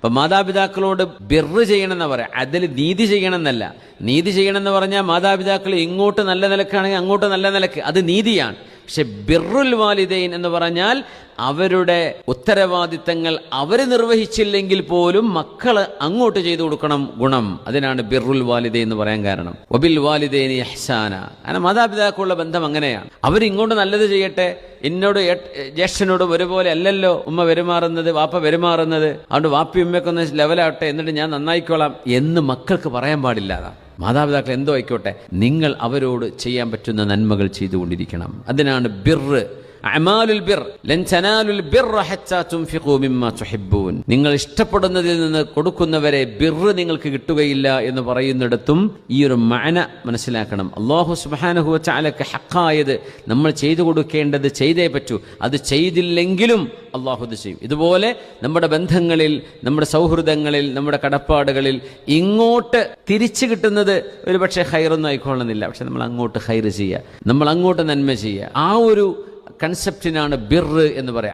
അപ്പൊ മാതാപിതാക്കളോട് ബിറ് ചെയ്യണമെന്ന് പറയാം. അതിൽ നീതി ചെയ്യണമെന്നല്ല. നീതി ചെയ്യണമെന്ന് പറഞ്ഞാൽ മാതാപിതാക്കൾ ഇങ്ങോട്ട് നല്ല നിലക്കാണെങ്കിൽ അങ്ങോട്ട് നല്ല നിലയ്ക്ക്. അത് നീതിയാണ്. പക്ഷെ ബിറുൽ വാലിദൈൻ എന്ന് പറഞ്ഞാൽ അവരുടെ ഉത്തരവാദിത്തങ്ങൾ അവർ നിർവഹിച്ചില്ലെങ്കിൽ പോലും മക്കൾ അങ്ങോട്ട് ചെയ്തു കൊടുക്കണം ഗുണം. അതിനാണ് ബിറുൽ വാലിദൈൻ എന്ന് പറയാൻ കാരണം. ഒബിൽ വാലിദൈൻ യഹ്സാന കാരണം മാതാപിതാക്കളുള്ള ബന്ധം അങ്ങനെയാണ്. അവരിങ്ങോട്ട് നല്ലത് ചെയ്യട്ടെ. എന്നോട് ജ്യേഷ്ഠനോട് ഒരുപോലെ അല്ലല്ലോ ഉമ്മ പെരുമാറുന്നത് വാപ്പ പെരുമാറുന്നത്. അതുകൊണ്ട് വാപ്പി ഉമ്മയ്ക്കൊന്ന് ലെവലാവട്ടെ എന്നിട്ട് ഞാൻ നന്നായിക്കോളാം എന്ന് മക്കൾക്ക് പറയാൻ പാടില്ലാതാണ് മാതാപിതാക്കൾ എന്തോ ആയിക്കോട്ടെ നിങ്ങൾ അവരോട് ചെയ്യാൻ പറ്റുന്ന നന്മകൾ ചെയ്തുകൊണ്ടിരിക്കണം. അതിനാണ് ബിറ് അമാലുൽ ബിർ ലൻ തനാലുൽ ബിർറ ഹത്താ തുൻഫിഖൂ മിമ്മാ തുഹിബ്ബൂൻ. നിങ്ങൾ ഇഷ്ടപ്പെടുന്നതിൽ നിന്ന് കൊടുക്കുന്നവരെ ബിറ് നിങ്ങൾക്ക് കിട്ടുകയില്ല എന്ന് പറയുന്നിടത്തും ഈ ഒരു മഅന മനസ്സിലാക്കണം. അല്ലാഹു സുബ്ഹാനഹു വതആലക്ക് ഹക്കായത് നമ്മൾ ചെയ്തു കൊടുക്കേണ്ടത് ചെയ്തേ പറ്റൂ. അത് ചെയ്തില്ലെങ്കിലും അള്ളാഹു ഇത് ചെയ്യും. ഇതുപോലെ നമ്മുടെ ബന്ധങ്ങളിൽ നമ്മുടെ സൗഹൃദങ്ങളിൽ നമ്മുടെ കടപ്പാടുകളിൽ ഇങ്ങോട്ട് തിരിച്ചു കിട്ടുന്നത് ഒരു പക്ഷേ ഹൈറൊന്നും ആയിക്കൊള്ളുന്നില്ല പക്ഷെ നമ്മൾ അങ്ങോട്ട് ഹൈർ ചെയ്യുക. നമ്മൾ അങ്ങോട്ട് നന്മ ചെയ്യുക. ആ ഒരു കൺസെപ്റ്റിനാണ് ബിർ എന്ന് പറയാം.